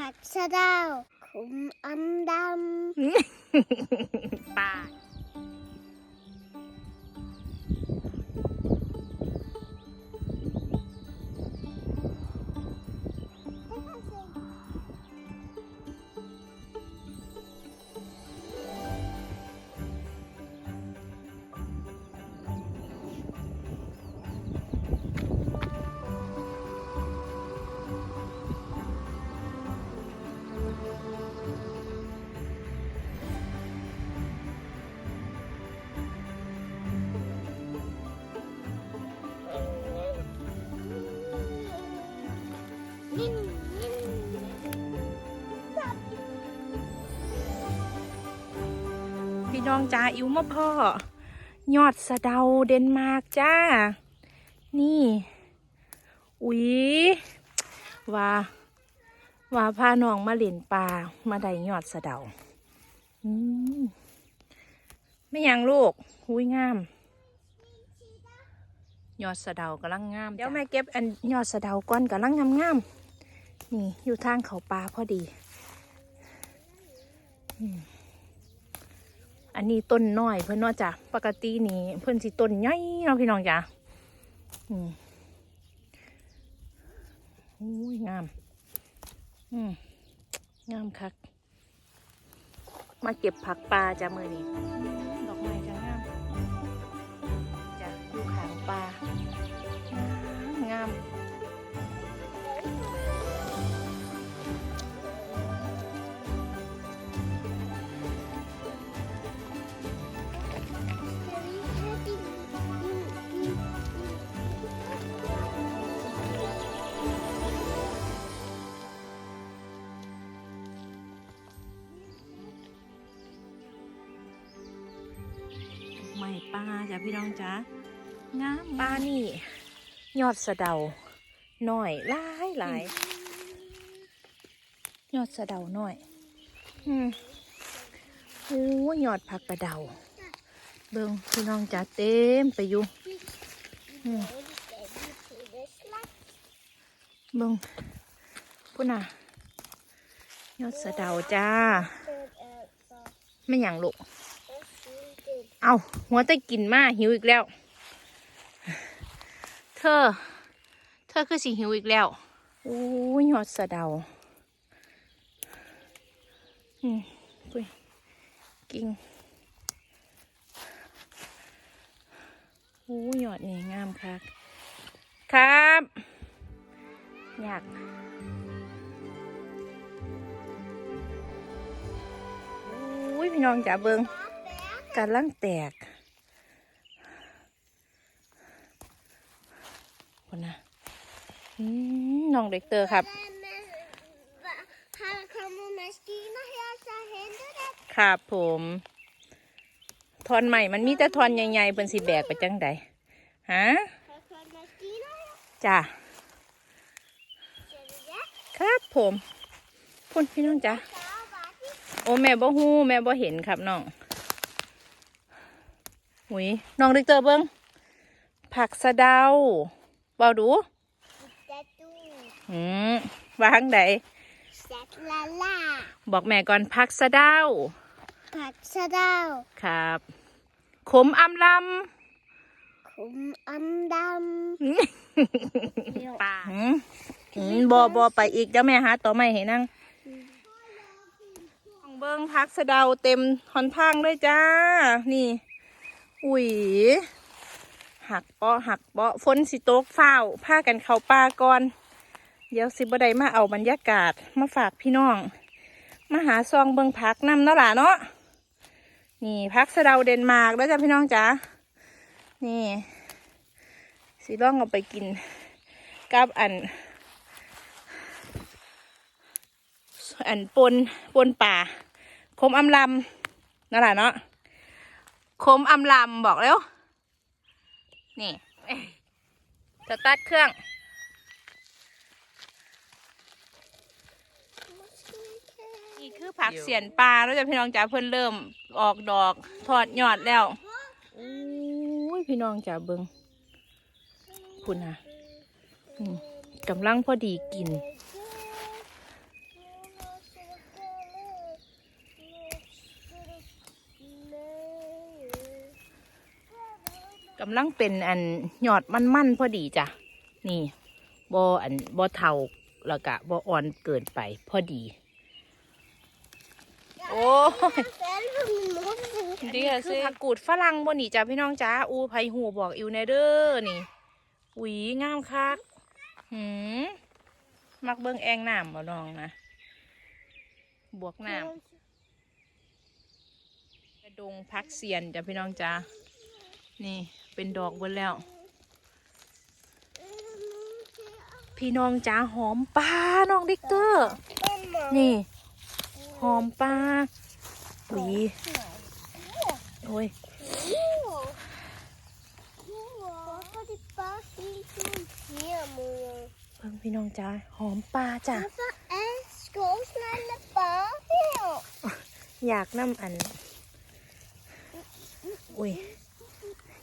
ผักชะเดาวขุมอำดปลา น้องจ้าอิวมาพ่อ ยอดสะเดาเดนมาร์กจ้า นี่ อุ๊ยว่าว่าพาน้องมาเล่นปลามาได้ยอดสะเดาอืมไม่ยังลูกอุ้ยงาม ยอดสะเดากำลังงาม เดี๋ยวแม่เก็บอันยอดสะเดาก่อนกำลังงามงามนี่อยู่ทางเขาปลาพอดี อืม อันนี้ต้นน้อยเพื่อนนอกจ้ะปกตินี่เพื่อนสิต้นใหญ่เนาะพี่น้องจ้ะอืมอุ้ยงาม อืมงามคัก มาเก็บผักปลาจ้ะมือนี้ดอกไม้จะงามจ้ะอยู่ขางปลาาจ้ะพี่น้องจ้างามปลานี่ ยอดสะเดาหน่อยหลายหลายยอดสะเดาหน่อย อืมโอ้ยอดผักกระเดา เบิ่งพี่น้องจ้าเต็มไปอยู่อืมเบิ่งพุ่นน่ะ ยอดสะเดาจ้าไม่หยังลูก เอาหัวแตะกินมาหิวอีกแล้ว เธอ เธอคือสิหิวอีกแล้วโอ้ยหยอดสะเดาอืมปุ้ยกิ่งโอ้ยหยอดนี่งามครับ ครับ อยากโอ้ยพี่น้องจ๋าเบิง กำลังแตกคนนะน้องเด็กเตอร์ครับ ครับผมทอนใหม่มันมีแต่ทอนใหญ่ๆเป็นสีแบกไปจังใดฮะจ้าครับผมพูดพี่น้องจ้าโอ้แม่บ่ฮู้แม่บ่เห็นครับน้อง หุยน้องเด็กเตอร์เบิ้งผักสะเดาเบาดูอืมวางใดบอกแม่ก่อนผักสะเดาผักสะเดาวครับ ขมอำลขุมอำดำป่าอืมบอบอไปอีกเดี๋ยวแม่หาต่อไม่ให้นั่งเบิ้งผักสะเดาเต็มหอนทางเลยจ้า นี่ อุ้ยหักเปาะหักเปาะฝนสิตกเฝ้าผ้ากันเข้าป่าก่อน เดี๋ยวสิบไดมาเอาบรรยากาศมาฝากพี่น้อง มาหาซองเบิงพักนำเนาะล่ะเนาะนี่พักสะเดาเดนมาร์กแล้วจ้ะพี่น้องจ๋านี่สิล่องเอาไปกินกับอัน อันปนปนป่าคมอำลำนั่นแหละเนาะ คมอำลำบอกแล้ว นี่สตาร์ทเครื่อง นี่คือผักเสียนปลาแล้วจะพี่น้องจ๋าเพิ่นเริ่มออกดอกทอดยอดแล้วอุ้ยพี่น้องจ๋าเบิงคุณนะกำลังพอดีกิน กำลังเป็นอันหยอดมันๆพอดีจ้ะ นี่บออันบอเทาแล้วก็บออ่อนเกินไปพอดี โอ้ดีอะสิผักกูดฝรั่งบนนี่จ้ะพี่น้องจ้าอูไผหูบอกอิวเนเดอร์นี่หวีงามคักหืมมักเบิ้งแองน้ำบ่น้องนะ บวกน้ำกระดงพักเซียนจ้ะพี่น้องจ้านี่ เป็นดอกบนแล้ว พี่น้องจ้าหอมปลาน้องดิกเตอร์ นี่ หอมปลาหวีโอ้ยเพิ่งพี่น้องจ้าหอมปลาจ้ะอยากน้ำอัน อุ้ย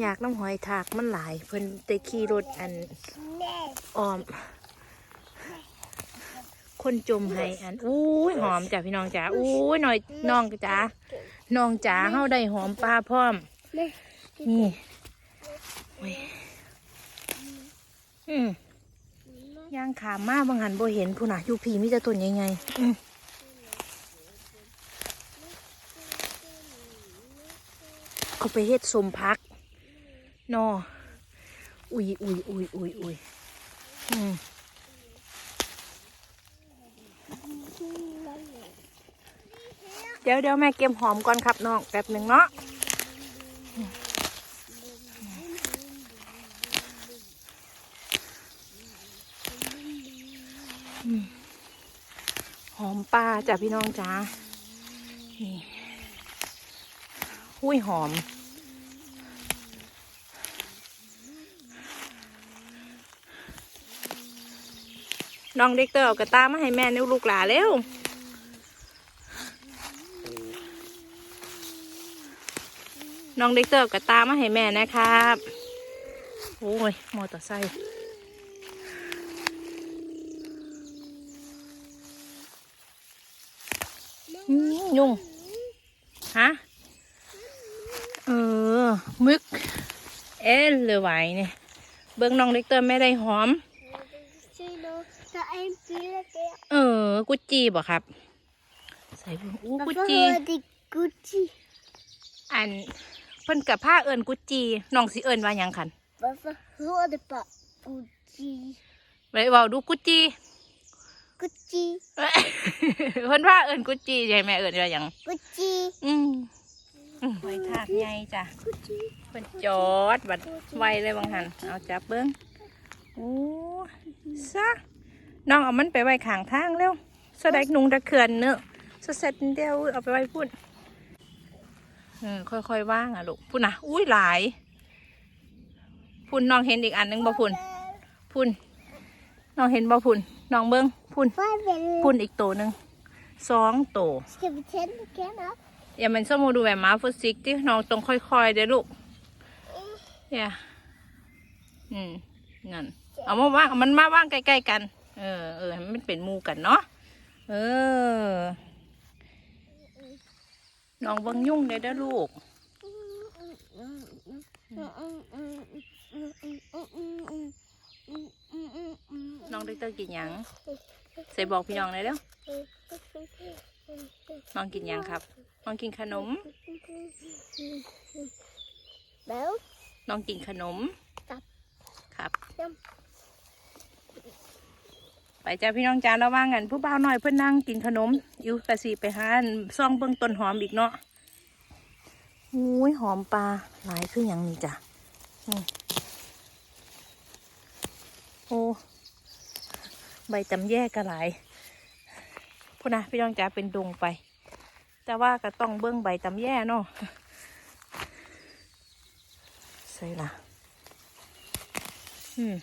อยากน้ำหอยทากมันหลาย เพิ่นไปขี่รถอันออม คนจมให้อันอุ้ยหอมจ้ะพี่น้องจ้าอุ้ยหน่อยน้องจ้าน้องจ้าเฮาได้หอมปลาพร้อมนี่อืมย่างขามมาบางหันโบเห็นผู้น่ะยูพีมีแต่ต้นใหญ่ๆอืมเขาไปเฮ็ดสมพัก นออุ้ยอุ้ยอุ้ยอุ้ยอุ้ยอืมเดี๋ยวเดี๋ยวแม่เก็บหอมก่อนครับน้องแป๊บหนึ่งเนาะหอมปลาจ้ะพี่น้องจ้านี่หุ้ยหอม น้องเด็กเตอร์เอากระตามาให้แม่นิ้วลูกหลาเร็วน้องเด็กเตอร์เอากระตามาให้แม่นะครับ โอ้ยมอเตอร์ไซค์ยุงฮะ เออ มึก เอ็นเลยไหวเนี่ย เบิ้งน้องเล็กเตอร์ไม่ได้หอม เออ กุจจีบ่ครับ ใส่เบิ่งอู้กุจจี Gucci. อันเพิ่นกับผ้าเอิญกุจจีน้องสิเอิญว่าหยังคัน Varför hörde på Gucci? ไปเว้าดูกุจจี Gucci. เพิ่นว่าเอิญกุจจีใช่ไหมเอิญว่าหยัง Gucci. อืมอืมไว้ทากใหญ่จ้ะ Gucci. เพิ่นจอดบัดไวเลยบางหันเอาจับเบิ้งโอ้ซะ น้องเอามันไปไว้ข้างทางเร็วสไดกนุงตะเขื่อนเนอะสเสร็จเดียวเอาไปไว้พุ่นเออค่อยๆว่างอะลูกพุ่นนะอุ้ยหลาย พุ่นน้องเห็นอีกอันหนึงบ่พุ่นพุ่นน้องเห็นบ่พุ่นน้องเบิ้งพุ่น Farväl. พุ่นอีกโตหนึ่งสองโต Ska vi tända gärna? อย่ามันสมมูดูแบบมาฟุตซิกที่น้องต้องค่อยๆเด้อลูกอย่าอืมนั่นเอามาว่างเอามันมาว่างใกล้ๆกัน เออเออให้มันเป็นหมูกันเนาะเออน้องเบังยุ่งเลยเด้อลูกน้องได้เตอร์กินหยังใส่บอกพี่น้องเลยเด้อน้องกินหยังครับ น้องกินขนม Well, น้องกินขนมครับครับครับ ไปจ้าพี่น้องจ้าระว่างกันผู้บ่าวหน่อยเพื่อนนั่งกินขนมอยู่กะสีไปหาอันซ่องเบิ้งต้นหอมอีกเนาะอุ้ยหอมปลาหลายคืออย่างนี้จ้ะโอ้ใบตำแยกก็หลายพูนะพี่น้องจ้าเป็นดงไป แต่ว่าก็ต้องเบิ้งใบตำแย่เนาะใส่ละอืม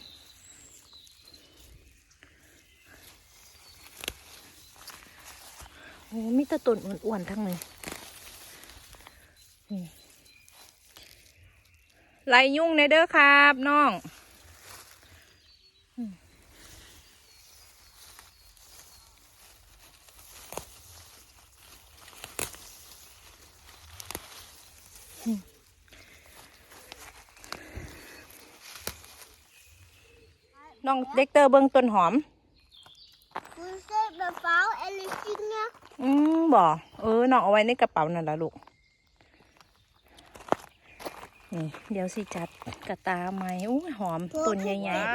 โอ้มีแต่ต้นอ้วนๆทั้งเลยไลยุ่งในเด้อครับน้องน้องเด็กเตอร์เบิ้งต้นหอมคุณเซฟฟ้า อืมบ่เออน้องเอาไว้ในกระเป๋านั่นละลูก นี่ เดี๋ยวสิจัดกระตาไหมอู้หอมต้นใหญ่ๆ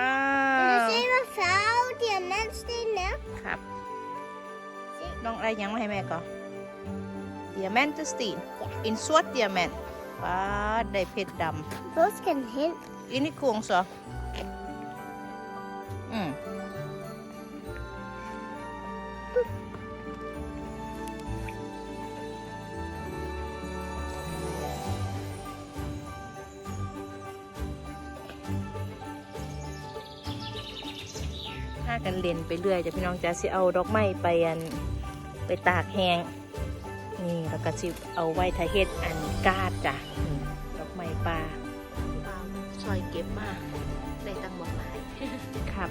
Kan du se hvad farve diamantsten er? ครับ น้องอะไรยังไม่ให้แม่ก่อนเดียแมนต์สตีนอินสวดเดียแมนว้าได้เพชรด Hvor skal den hen? ำอินี่กวงซออืมากันเล่นไปเรื่อยจะพี่น้องจะสิเอาดอกไม้ไปอันไปตากแห้งนี่แล้วก็สิเอาไว้ทาเฮ็ดอันกาดจ้ะนี่ดอกไม้ปลาซอยเก็บมาได้ตังบอกหลายครับ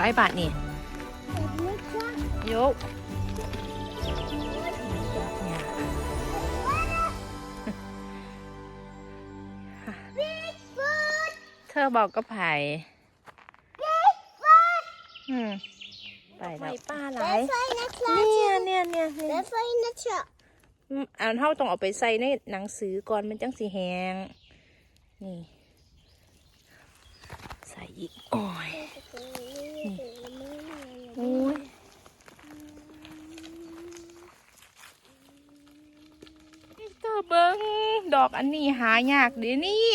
ร้อยบาทนี่ยกเนี่ย Bigfoot! เธอบอกก็ไผ่ อืมไปแล้วป้าหลาย Hvad for en er klar เนี่ย til? เนี่ยเนี่ยเนี่ย Hvad for en er tør? อืมอันเท่าต้องเอาไปใส่ในหนังสือก่อนมันจังสีแหงนี่ ใส่อีกโอ้ยโอ้ยเตอเบิงดอกอันนี้หายากเดี๋ยวนี่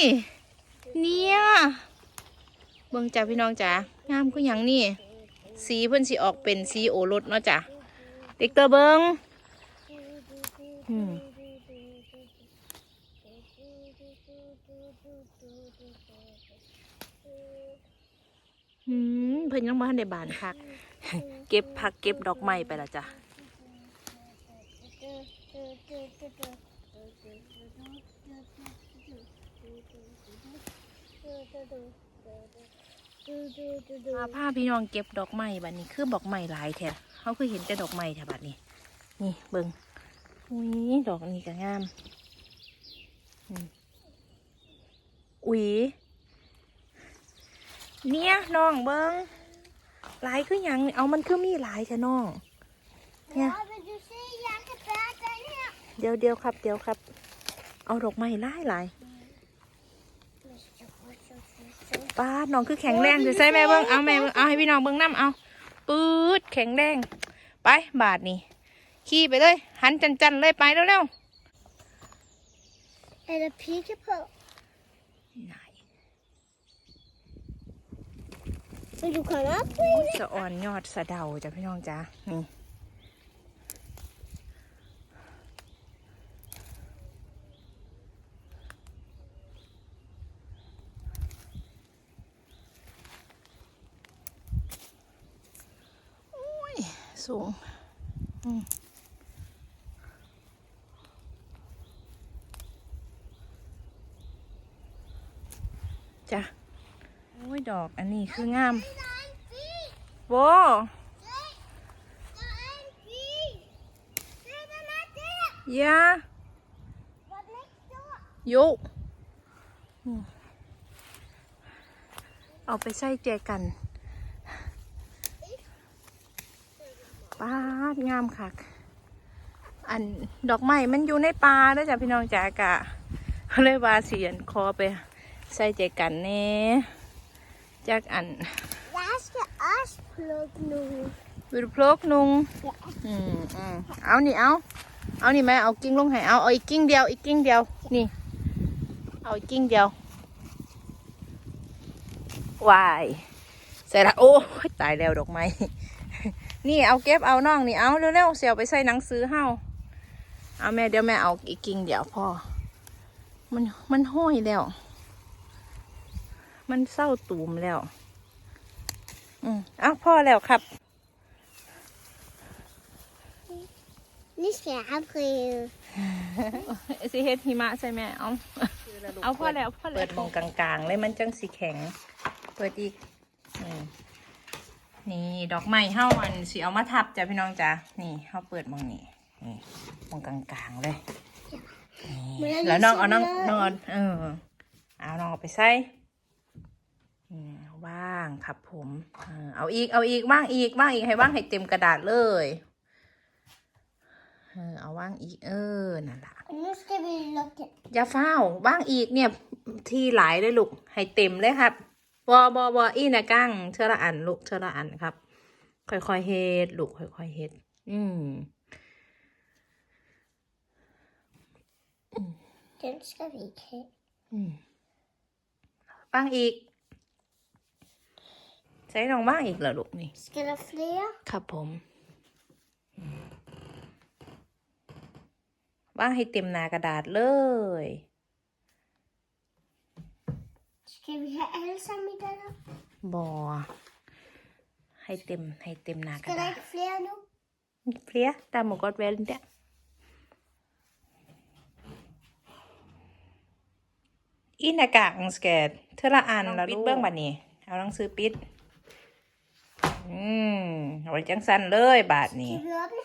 เนี่ย เบิงจ้าพี่น้องจ๋างามคืออย่างนี่ สีเพิ่นสีออกเป็นสีโอรสเนาะจ้ะเด็กเตอเบิงอืมเพิ่นยังบ่ทันได้บานคัก เก็บผักเก็บดอกไม้ไปละจ้ะพาพาพี่น้องเก็บดอกไม้บัดนี้คือดอกไม้หลายแท้เขาคือเห็นแต่ดอกไม้แท้บัดนี้ นี่เบิงอุ้ยดอกนี้ก็งามอืมอุ้ยเนี่ยน้องเบิงหลายคือหยังเอามันคือมีหลายแท้น้อง Ja, vil du se, jeg kan bære den her. เดี๋ยวเดี๋ยวครับ เดี๋ยวครับ เอาดอกไม้หลายหลาย ป้าดน้องคือแข็งแรงเดี๋ยวใส่แม่เบิ้งเอาแม่เบิ้งเอาให้พี่น้องเบิ้งน้ำเอาปื๊ดแข็งแรงไปบาทนี่ขี่ไปเลยหันจันจันๆเลยไปเร็ว Er der pigge på? ๆไหน Vil du komme op? สะอ่อนยอดสะเดาจ้ะพี่น้องจ้านี่โอ้ย สูงจ้ะโอ้ยดอกอันนี้คืองามโบยายุเอาไปใส่แจกัน ป้าดงามคักอันดอกไม้มันอยู่ในป่าเด้อจ้ะพี่น้องจ๋ากะเขาเลยว่าเสียนคอไปใส่แจกันแน่จากอัน Jeg skal også plukke nogle. วิรพลกนุงอืมอืมเอานี่เอาเอานี่แม่เอากิ้งลงให้เอาเอาอีกกิ้งเดียวอีกกิ้งเดียวนี่ เอาอีกกิ้งเดียววายเสร็จละโอ้ยตายแล้วดอกไม้ นี่เอาเก็บเอาน้องนี่เอาเร็วๆเสียวไปใส่หนังสือเฮาเอาแม่เดี๋ยวแม่เอาอีกกิ้งเดียวพ่อ มันมันห้อยแล้ว มันเศร้าตูมแล้ว อืมเอ้าพ่อแล้วครับ Nu skal jeg afprøve. สิเฮ็ดหิมะใช่ไหมเอาเอาพอแล้วพอแล้วเปิดมองกลางๆเลยมันจังสีแข็ง เปิดอีกอืม นี่ดอกไม้เฮาอันสิเอามาทับจ้ะพี่น้องจ้ะนี่เฮาเปิดมองนี่นี่มองกลางๆเลยนี่แล้วน้องเอาน้องน้องเอาเออเอาน้องเอาไปใส่อืมเบว่างครับผมเออเอาอีกเอาอีกว่างอีกว่างอีกให้ว่างให้เต็มกระดาษเลยเออเอาว่างอีกเออนั่นแหละ Och nu ska vi locka. อย่าเฝ้าว่างอีกเนี่ย ทีหลายเลยลูกให้เต็มเลยครับ บอบอบออีนะกั้งเชอละอันลูกเชอละอันครับ ค่อยๆเฮ็ดลูกค่อยๆเฮ็ดอืม Den ska vi klä. อืมว่างอีก ใช้ลองว่างอีกเหรอลูกนี่ Ska du ha fler? ครับผมว่างให้เต็มหนากระดาษเลย Ska vi ha Elsa middag då? บอให้เต็มให้เต็มหนาก Ska ระ det ดาษ vara fler nu? Fler? Det må godt være det. I หน้ากากของสแกดเธอละอันแล้วปิดเบื้องบัดนี้ เอาหนังสือปิด อืมเอาไว้จังสันเลยบาทนี้ Ska vi öppna?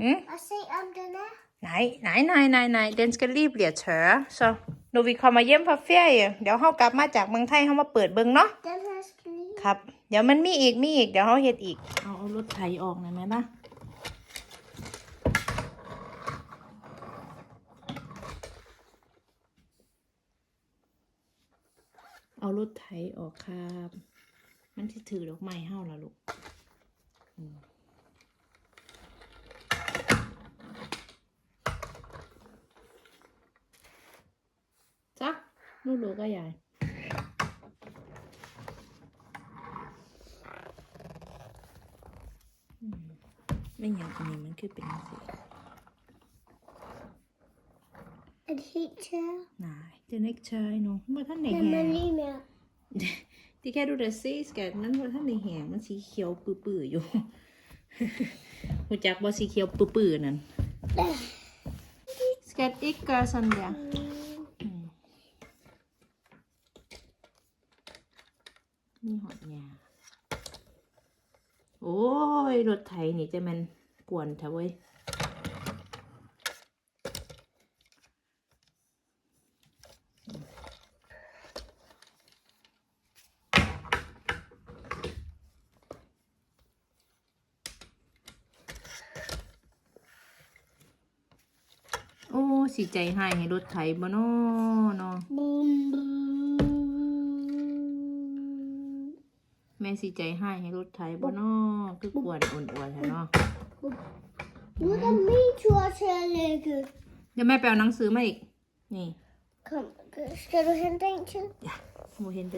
หืม Och se om den är. Nej, nej, nej, nej, nej. Den skal lige blive tørre. Så når vi kommer hjem fra ferie, เดี๋ยวเขากลับมาจากเมืองไทยเขามาเปิดเบิ้งเนาะครับ เดี๋ยวมันมีอีกมีอีกเดี๋ยวเขาเฮ็ดอีกเอาเอารถไถออกหน่อยไหมล่ะเอารถไถออกครับ มันที่ถือดอกไม้เฮาล่ะลูกอืมจักนู่นลูกก็ใหญ่ ไม่อย่างอันนี้มันคือเป็นสี En hit här. นายเจะนึกใช่เนาะเมื่อท่านใน Nej แห men ง ni med. ที่แค่ดูเดซี่สแกนนั้นเมื่อท่านในแหงมันสีเขียวปื้อๆอยู่หูจักบอสีเขียวปื้อๆนั่นสแกนอีกกระสันเดีย Mm. นี่หอดยาโอ้ย รถ ไถนี่จะมันกวนเถอะเว้ยโอ้สีใจให้ให้รถไถบ่นอเนาะ Boom. แม่ สีใจให้ให้รถไถบ่นอคือกวนอ่อนๆแท้เนาะ Nu är det min tur att lägga. เดี๋ยวแม่ไปเอาหนังสือมาอีกนี่ Kom, ska du hämta en till? โมเห็นแต